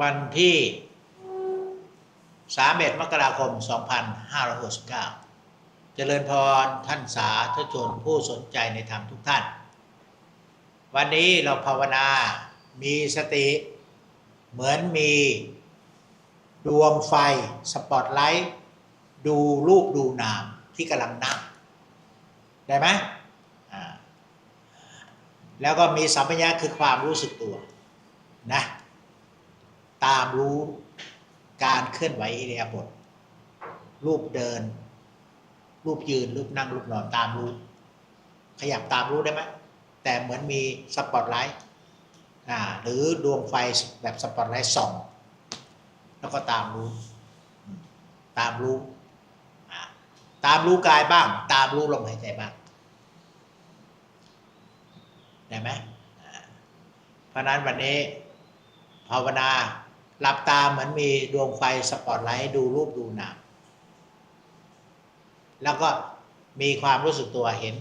วันที่ 31 มกราคม 2569 เจริญพรท่านสาธุชนผู้สนใจในธรรมทุกท่าน วันนี้เราภาวนามีสติ เหมือนมีดวงไฟสปอตไลท์ดูรูปดูนามที่กำลังนั่งได้ไหมแล้วก็มีสัมปชัญญะคือความรู้สึกตัวนะ ตามรู้การเคลื่อนไหวอิริยาบถรูปเดิน รูปยืน รูปนั่ง รูปนอนตามรู้ ขยับตามรู้ได้ไหมแต่เหมือนมีสปอตไลท์หรือดวงไฟแบบสปอตไลท์ส่อง แล้วก็ตามรู้ ตามรู้ ตามรู้กายบ้าง ตามรู้ลมหายใจบ้าง ได้ไหมเพราะนั้นวันนี้ภาวนา หลับตาเหมือนมีดวงไฟสปอตไลท์ดูรูปดูนามแล้วก็มีความรู้สึกตัวเห็น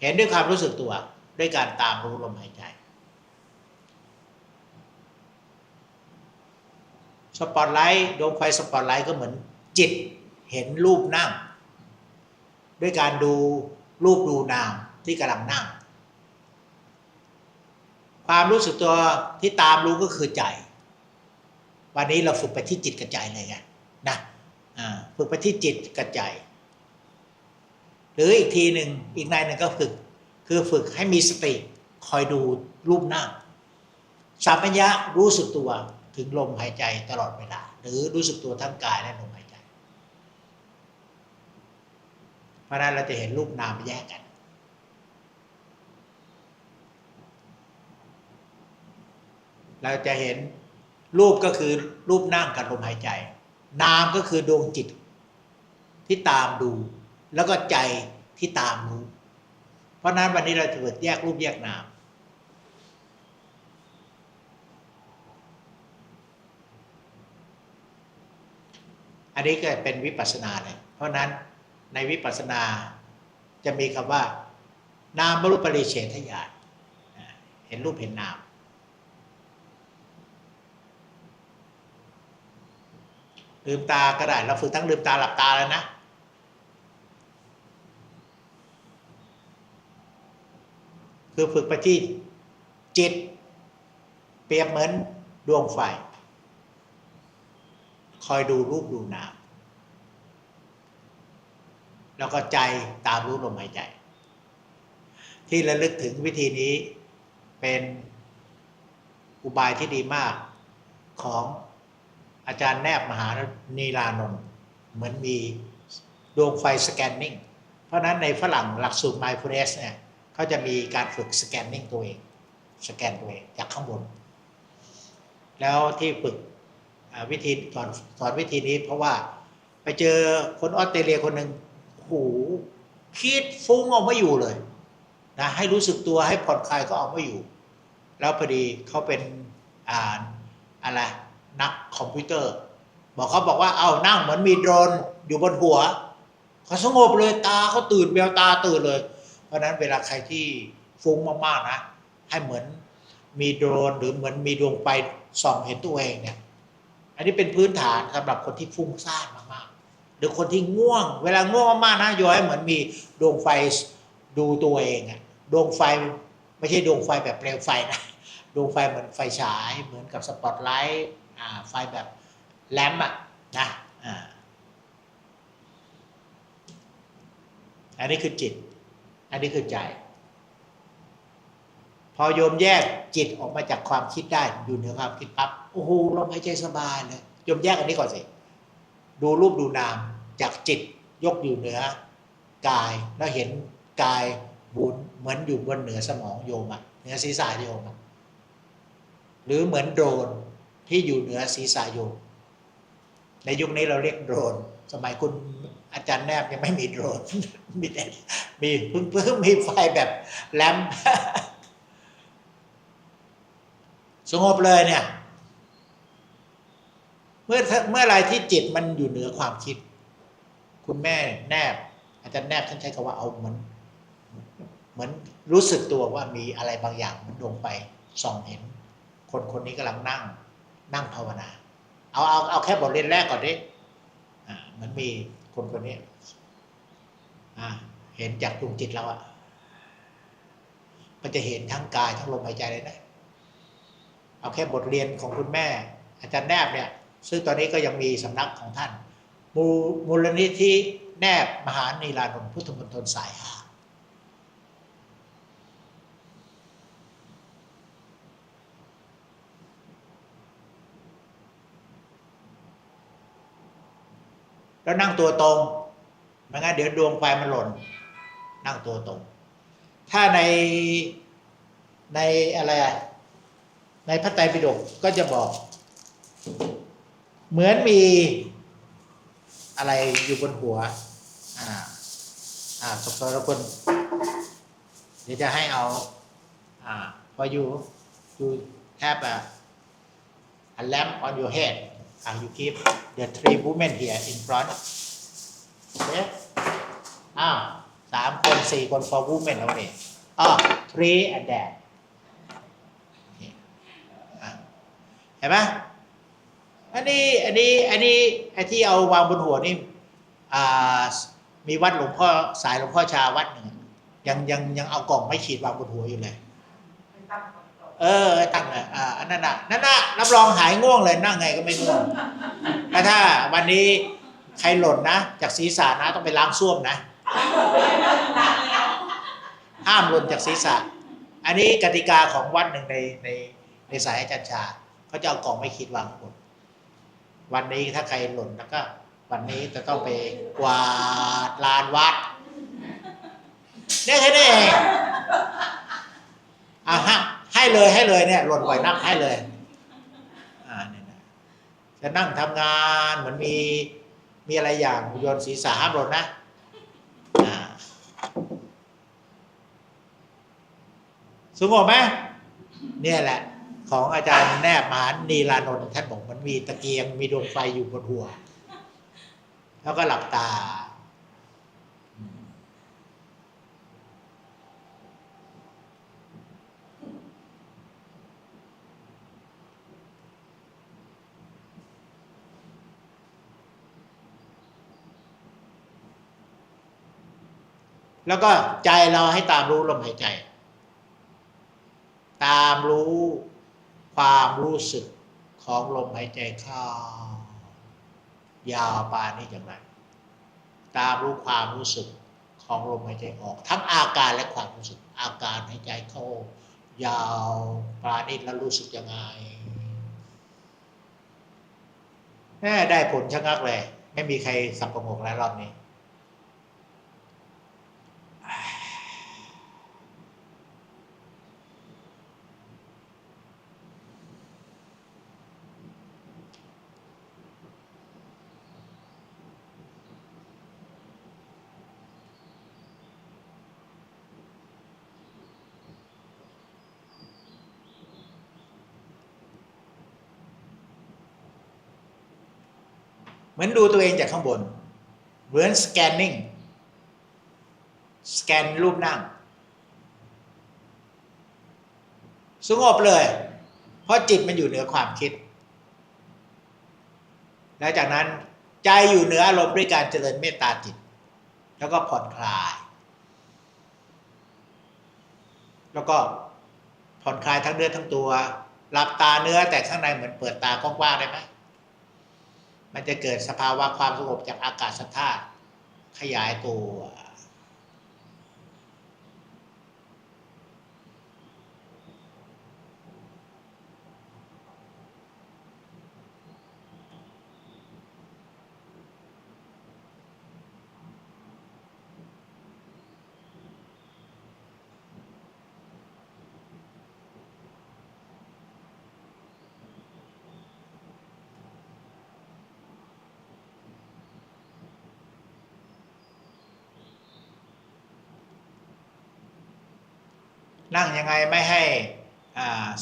เห็นด้วยความรู้สึกตัว ด้วยการตามรู้ลมหายใจ สปอตไลท์ดวงไฟสปอตไลท์ก็เหมือนจิตเห็นรูปนั่ง ด้วยการดูรูปดูนามที่กำลังนั่ง ความรู้สึกตัวที่ตามรู้ก็คือใจ วันนี้เราฝึกไปที่จิตกับใจเลยไงนะฝึกไปที่จิตกับใจหรืออีกทีหนึ่งอีกในหนึ่งก็ฝึก คือฝึกให้มีสติคอยดูรูปหน้าสัมปัญญะรู้สึกตัวถึงลมหายใจตลอดเวลา หรือรู้สึกตัวทั้งกายและลมหายใจ เพราะนั้นเราจะเห็นรูปนามแยกกันเราจะเห็น รูปก็คือรูปนั่งกับลมหายใจ นามก็คือดวงจิตที่ตามดู แล้วก็ใจที่ตามรู้ เพราะนั้นวันนี้เราจะเปิดแยกรูปแยกนาม อันนี้ก็เป็นวิปัสสนาเลย เพราะนั้นในวิปัสสนาจะมีคำว่า นามรูปปริเฉทญาณเห็นรูปเห็นนาม ลืมตาก็ได้ เราฝึกทั้งลืมตาหลับตาแล้วนะคือฝึกไปที่จิต เปรียบเหมือนดวงไฟ คอยดูรูปดูนามแล้วก็ใจตามรู้ลมหายใจ ที่ระลึกถึงวิธีนี้เป็นอุบายที่ดีมากของ อาจารย์แนบมหานีลานนท์เหมือนมีดวงไฟสแกนนิ่ง เพราะนั้นในฝรั่งหลักสูตร mindfulness เนี่ยเขาจะมีการฝึกสแกนนิ่งตัวเอง สแกนตัวเองจากข้างบน แล้วที่ฝึกวิธีสอนสอนวิธีนี้เพราะว่าไปเจอคนออสเตรเลียคนหนึ่งโอ้โหคิดฟุ้งออกไม่อยู่เลยนะให้รู้สึกตัวให้ผ่อนคลายก็ออกไม่อยู่ แล้วพอดีเขาเป็นอ่าอะไร นักคอมพิวเตอร์ บอกเขาบอกว่าเอานั่งเหมือนมีโดรนอยู่บนหัวเขาสงบเลยตาเขาตื่นแววตาตื่นเลย เพราะนั้นเวลาใครที่ฟุ้งมากๆนะ ให้เหมือนมีโดรนหรือเหมือนมีดวงไฟส่องเห็นตัวเองเนี่ยอันนี้เป็นพื้นฐานสำหรับคนที่ฟุ้งซ่านมากๆหรือคนที่ง่วง เวลาง่วงมากๆนะยให้เหมือนมีดวงไฟดูตัวเองอะดวงไฟไม่ใช่ดวงไฟแบบเปลวไฟนะดวงไฟเหมือนไฟฉายเหมือนกับสปอตไลท์ ไฟแบบแลมป์อะนะอ่าอันนี้คือจิต อันนี้คือใจ พอโยมแยกจิตออกมาจากความคิดได้อยู่เหนือความคิดปั๊บโอ้โหลมหายใจสบายเลยโยมแยกอันนี้ก่อนสิดูรูปดูนามจากจิตยกอยู่เหนือกายแล้วเห็นกายบุญเหมือนอยู่บนเหนือสมองโยมอะเหนือศีรษะโยมอะหรือเหมือนโดรน ที่อยู่เหนือศีรษะโยมในยุคนี้เราเรียกโดรน สมัยคุณอาจารย์แนบยังไม่มีโดรน มีแต่มีเพิ่งเพิ่งมีไฟแบบแลมสงบเลยเนี่ย เมื่อเมื่อไรที่จิตมันอยู่เหนือความคิด คุณแม่แนบ อาจารย์แนบท่านใช้คำว่าเอาเหมือนเหมือนรู้สึกตัวว่ามีอะไรบางอย่างมันดวงไฟส่องเห็น คนคนนี้กำลังนั่ง นั่งภาวนา เอาเอาเอาแค่บทเรียนแรกก่อนดิอ่ามันมีคนคนนี้อ่าเห็นจากดวงจิตเราอะมันจะเห็นทั้งกายทั้งลมหายใจเลยนะ เอาแค่บทเรียนของคุณแม่ อาจารย์แนบเนี่ย ซึ่งตอนนี้ก็ยังมีสำนักของท่าน มูมูลนิธิแนบมหานีลานนพุทธมณฑลสายห้า แล้วนั่งตัวตรงไม่งั้นเดี๋ยวดวงไฟมันหล่น นั่งตัวตรง ถ้าในในอะไรอะในพระไตรปิฎกก็จะบอก เหมือนมีอะไรอยู่บนหัว อ่า อ่าสกรคนเดี๋ยวจะให้เอา อ่าพออยู่ you have a a lamp on your head and you keep the three women here in front โอเคอ้าวสามคนสี่คน for women แล้วนี่อ๋อ three and that เคอะเห็นไหมอันนี้อันนี้อันนี้ไอ้ที่เอาวางบนหัวนี่อ่ามีวัดหลวงพ่อสายหลวงพ่อชาวัดหนึ่งยังยังยังเอากล่องไม่ขีดวางบนหัวอยู่เลย เออตั้งเลยอ่าอันนั้นน่ะนั่นน่ะรับรองหายง่วงเลยนั่งไงก็ไม่ง่วงแต่ถ้าวันนี้ใครหล่นนะ จากศีรษะนะต้องไปล้างส้วมนะ ห้ามหล่นจากศีรษะ อันนี้กติกาของวัดหนึ่งในในในสายอาจารย์ชาเขาจะเอากล่องไม่ขีดวางบนวันนี้ถ้าใครหล่นแล้วก็ วันนี้จะต้องไปกวาดลานวัดเนี่ยแค่นี้เองอะฮะ ให้เลยให้เลยเนี่ยหล่นบ่อยนักให้เลยอ่าเนี่ยนะจะนั่งทำงานเหมือนมีมีอะไรอย่างโยนศีรษะห้ามหล่นนะอ่าสงบไหมเนี่ยแหละ ของอาจารย์แนบมหานีลานนท์ท่านบอกมันมีตะเกียงมีดวงไฟอยู่บนหัว แล้วก็หลับตา แล้วก็ใจเราให้ตามรู้ลมหายใจ ตามรู้ความรู้สึกของลมหายใจเข้ายาวปานนี้อย่างไรตามรู้ความรู้สึกของลมหายใจออก ทั้งอาการและความรู้สึก อาการหายใจเข้ายาวปราณีตแล้วรู้สึกยังไงแม่ได้ผลชะงักเลย ไม่มีใครสับประงกแล้วรอบนี้ เหมือนดูตัวเองจากข้างบน เหมือนสแกนนิ่งสแกนรูปนั่ง สงบเลย เพราะจิตมันอยู่เหนือความคิด แล้วจากนั้นใจอยู่เหนืออารมณ์ด้วยการเจริญเมตตาจิต แล้วก็ผ่อนคลาย แล้วก็ผ่อนคลายทั้งเนื้อทั้งตัว หลับตาเนื้อแต่ข้างในเหมือนเปิดตากว้างๆได้ไหม มันจะเกิดสภาวะความสงบจากอากาศธาตุขยายตัว นั่งยังไงไม่ให้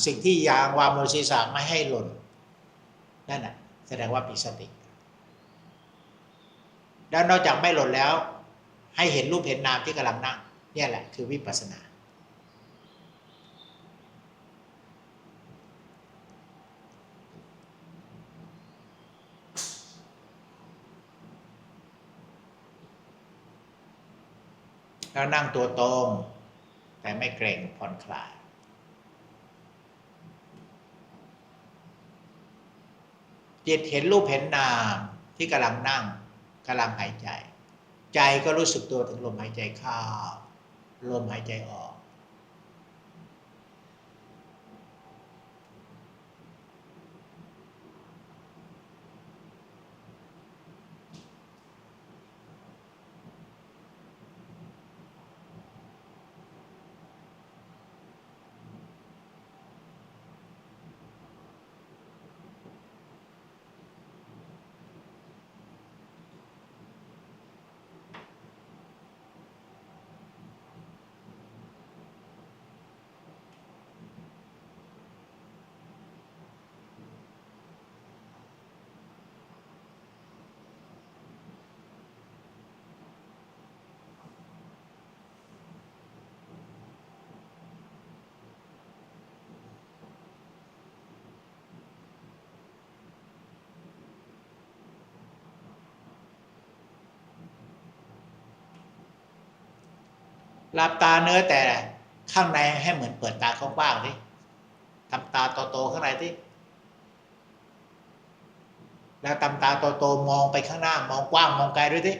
สิ่งที่ยางวางบนศีรษะไม่ให้หล่นนั่นน่ะแสดงว่ามีสติ แล้วนอกจากไม่หล่นแล้ว ให้เห็นรูปเห็นนามที่กำลังนั่งเนี่ยแหละคือวิปัสสนาแล้วนั่งตัวตรง แต่ไม่เกรงผ่อนคลาย จิตเห็นรูปเห็นนามที่กำลังนั่งกำลังหายใจ ใจก็รู้สึกตัวถึงลมหายใจเข้าลมหายใจออก หลับตาเนื้อแต่ข้างในให้เหมือนเปิดตากว้างๆสิทำตาโตๆข้างในสิแล้วทำตาโตๆมองไปข้างหน้ามองกว้างมองไกลด้วยสิ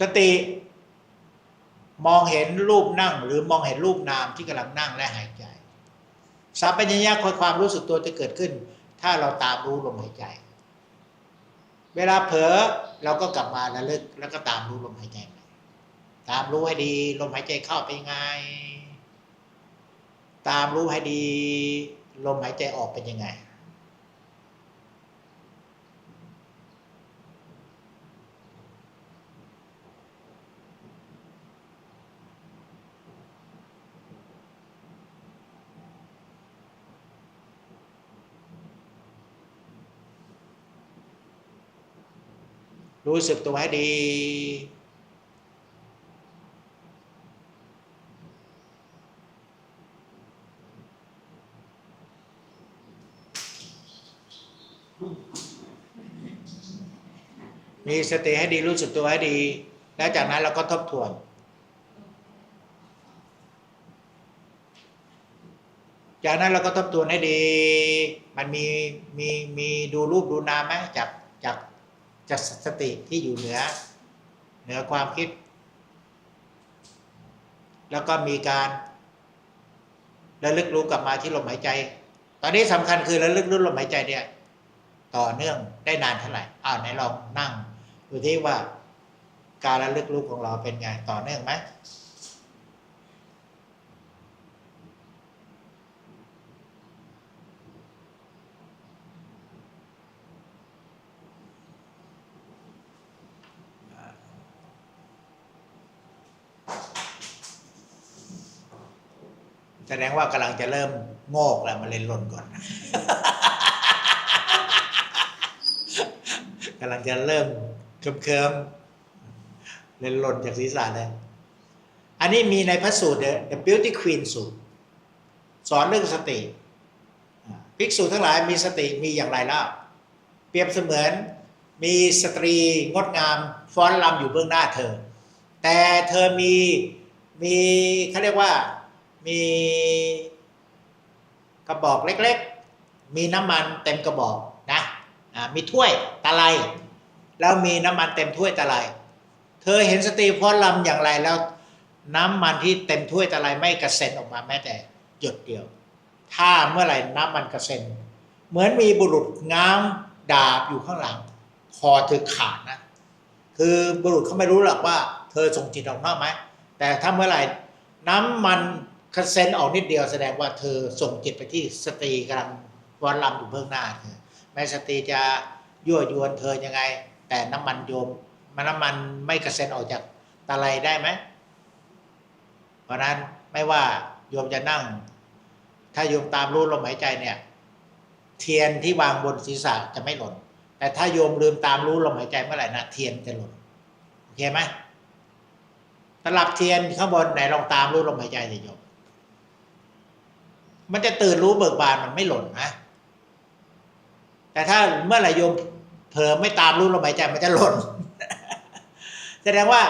สติ มองเห็นรูปนั่งหรือมองเห็นรูปนามที่กำลังนั่งและหายใจ สัพพัญญะคือความรู้สึกตัวจะเกิดขึ้น ถ้าเราตามรู้ลมหายใจ เวลาเผลอเราก็กลับมาระลึกแล้วก็ตามรู้ลมหายใจใหม่ตามรู้ให้ดี ลมหายใจเข้าเป็นยังไง ตามรู้ให้ดี ลมหายใจออกเป็นยังไง รู้สึกตัวให้ดี มีสติให้ดีรู้สึกตัวให้ดี แล้วจากนั้นเราก็ทบทวนจากนั้นเราก็ทบทวนให้ดี มันมีมีมีดูรูปดูนามไหมจากจาก จากสติที่อยู่เหนือเหนือความคิด แล้วก็มีการระลึกรู้กลับมาที่ลมหายใจ ตอนนี้สำคัญคือระลึกรู้ลมหายใจเนี่ย ต่อเนื่องได้นานเท่าไหร่อ้าวไหนลองนั่งดูที่ว่าการระลึกรู้ของเราเป็นไงต่อเนื่องไหม แสดงว่ากำลังจะเริ่มโงกแล้วมาเล่นล่นก่อนกำลังจะเริ่มเคิมเคิมๆเล่นหล่นจากศีรษะเลยอันนี้มีในพระสูตร The Beauty Queen สูตร สอนเรื่องสติภิกษุทั้งหลายมีสติมีอย่างไรเล่าเปรียบเสมือนมีสตรีงดงามฟ้อนรำอยู่เบื้องหน้าเธอ แต่เธอมีมีเขาเรียกว่า มีกระบอกเล็กๆ มีน้ำมันเต็มกระบอกนะอ่ามีถ้วยตะไลแล้วมีน้ำมันเต็มถ้วยตะไลเธอเห็นสตรีฟ้อนรำอย่างไรแล้วน้ำมันที่เต็มถ้วยตะไลไม่กระเซ็นออกมาแม้แต่หยดเดียว ถ้าเมื่อไหร่น้ำมันกระเซ็น เหมือนมีบุรุษง้างดาบอยู่ข้างหลัง คอเธอขาดนะ คือบุรุษเขาไม่รู้หรอกว่า เธอส่งจิตออกนอกไหมแต่ถ้าเมื่อไหร่น้ำมัน กระเซ็นออกนิดเดียวแสดงว่าเธอส่งจิตไปที่สตรีกำลังฟ้อนรำอยู่เบื้องหน้าเธอแม้สตรีจะยั่วยวนเธอยังไง แต่น้ำมันโยมมันน้ำมันไม่กระเซ็นออกจากตะไลได้ไหมเพราะนั้นไม่ว่าโยมจะนั่ง ถ้าโยมตามรู้ลมหายใจเนี่ย เทียนที่วางบนศีรษะจะไม่หล่น แต่ถ้าโยมลืมตามรู้ลมหายใจเมื่อไหร่นะเทียนจะหล่นโอเคไหมตลับเทียนข้างบนไหนลองตามรู้ลมหายใจสิโยม มันจะตื่นรู้เบิกบานมันไม่หล่นนะ แต่ถ้าเมื่อไหร่โยมเผลอไม่ตามรู้ลมหายใจมันจะหล่น แสดงว่า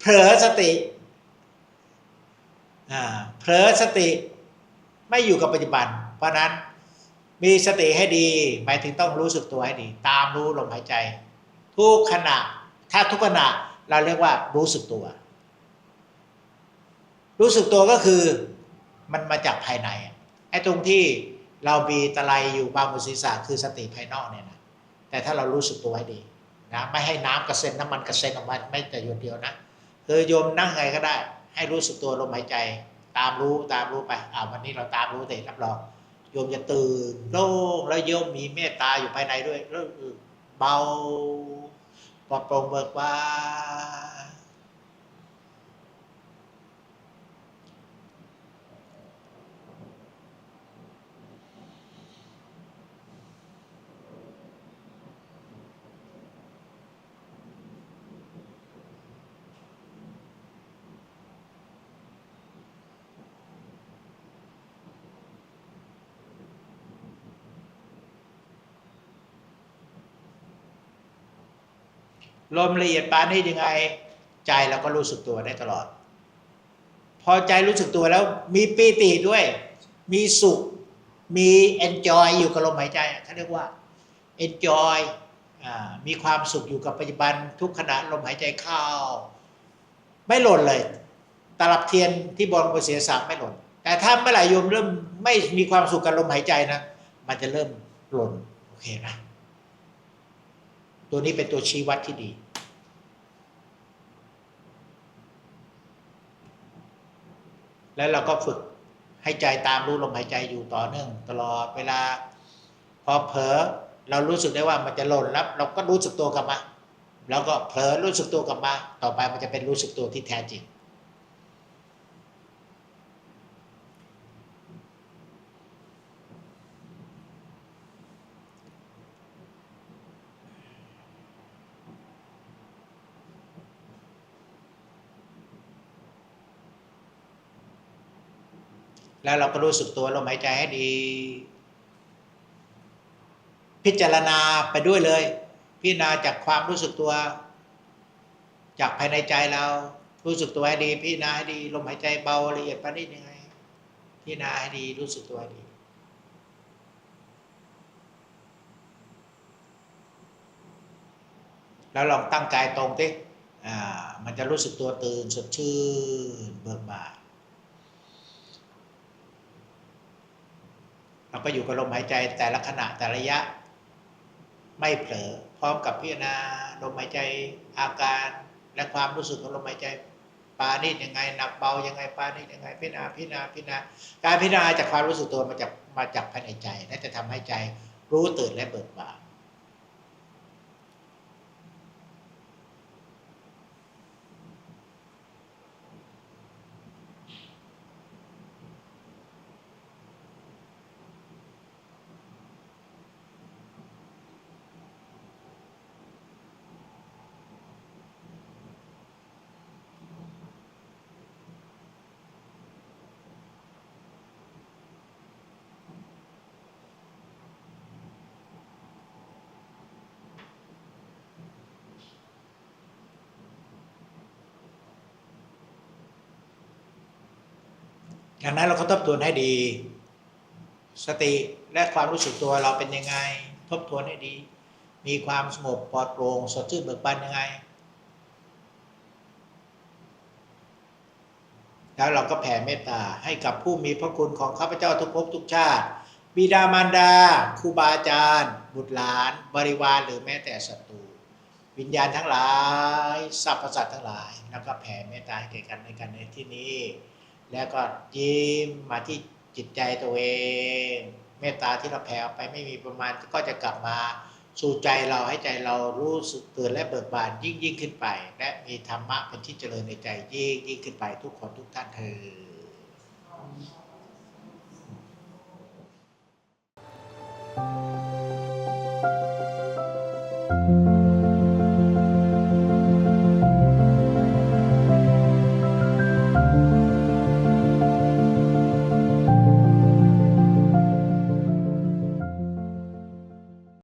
เผลอสติอ่าเผลอสติไม่อยู่กับปัจจุบัน เพราะนั้นมีสติให้ดี หมายถึงต้องรู้สึกตัวให้ดี ตามรู้ลมหายใจ ทุกขณะ ถ้าทุกขณะเราเรียกว่ารู้สึกตัว รู้สึกตัวก็คือมันมาจากภายใน ไอ้ตรงที่เรามีตะไลอยู่บางบนศีรษะคือสติภายนอกเนี่ยนะแต่ถ้าเรารู้สึกตัวให้ดีนะไม่ให้น้ำกระเซ็นน้ำมันกระเซ็นออกมาไม่แต่หยดเดียวนะคือโยมนั่งไงก็ได้ ให้รู้สึกตัวลมหายใจ ตามรู้ตามรู้ไปอ่าวันนี้เราตามรู้แต่รับรองโยมจะตื่นโล่งแล้วโยมมีเมตตาอยู่ภายในด้วยแล้วเบาปลอดโปร่งเบิกบาน ลมละเอียดปานนี้ยังไง ใจเราก็รู้สึกตัวได้ตลอด พอใจรู้สึกตัวแล้วมีปีติด้วย มีสุข มี enjoy อยู่กับลมหายใจเขาเรียกว่า enjoy อ่ามีความสุขอยู่กับปัจจุบันทุกขณะลมหายใจเข้าไม่หล่นเลย ตลับเทียนที่บอลบนเสียสามไม่หล่น แต่ถ้าเมื่อไหร่โยมเริ่มไม่มีความสุขกับลมหายใจนะ มันจะเริ่มหล่น โอเคนะ ตัวนี้เป็นตัวชี้วัดที่ดีแล้วเราก็ฝึกให้ใจตามรู้ลมหายใจอยู่ต่อเนื่องตลอดเวลา พอเผลอเรารู้สึกได้ว่ามันจะหล่นแล้วเราก็รู้สึกตัวกลับมา แล้วก็เผลอรู้สึกตัวกลับมา ต่อไปมันจะเป็นรู้สึกตัวที่แท้จริง แล้วเราก็รู้สึกตัวลมหายใจให้ดี พิจารณาไปด้วยเลย พิจารณาจากความรู้สึกตัว จากภายในใจเรา รู้สึกตัวให้ดี พิจารณาให้ดีลมหายใจเบาละเอียดปานนี้ยังไงพิจารณาให้ดีรู้สึกตัวให้ดีแล้วลองตั้งกายตรงสิอ่ามันจะรู้สึกตัวตื่นสดชื่นเบิกบาน เราก็อยู่กับลมหายใจแต่ละขณะแต่ละระยะ ไม่เผลอพร้อมกับพิจารณาลมหายใจอาการและความรู้สึกของลมหายใจปานิดยังไงหนักเบายังไงปานิดยังไงพิจารณาพิจารณาพิจารณาการพิจารณาจากความรู้สึกตัวมาจากมาจากภายในใจและจะทำให้ใจรู้ตื่นและเบิกบาน ดังนั้นเราก็ทบทวนให้ดี สติและความรู้สึกตัวเราเป็นยังไง ทบทวนให้ดี มีความสงบปลอดโปร่งสดชื่นเบิกบานยังไง แล้วเราก็แผ่เมตตาให้กับผู้มีพระคุณของข้าพเจ้าทุกภพทุกชาติ บิดามารดาครูบาอาจารย์ บุตรหลาน บริวารหรือแม้แต่ศัตรูวิญญาณทั้งหลายสรรพสัตว์ทั้งหลาย แล้วก็แผ่เมตตาให้แก่กันในกันในที่นี้ แล้วก็ยิ้มมาที่จิตใจตัวเอง เมตตาที่เราแผ่ไปไม่มีประมาณก็จะกลับมาสู่ใจเราให้ใจเรารู้สึกตื่นและเบิกบานยิ่งยิ่งขึ้นไป และมีธรรมะเป็นที่เจริญในใจยิ่งยิ่งขึ้นไปทุกคนทุกท่านเธอ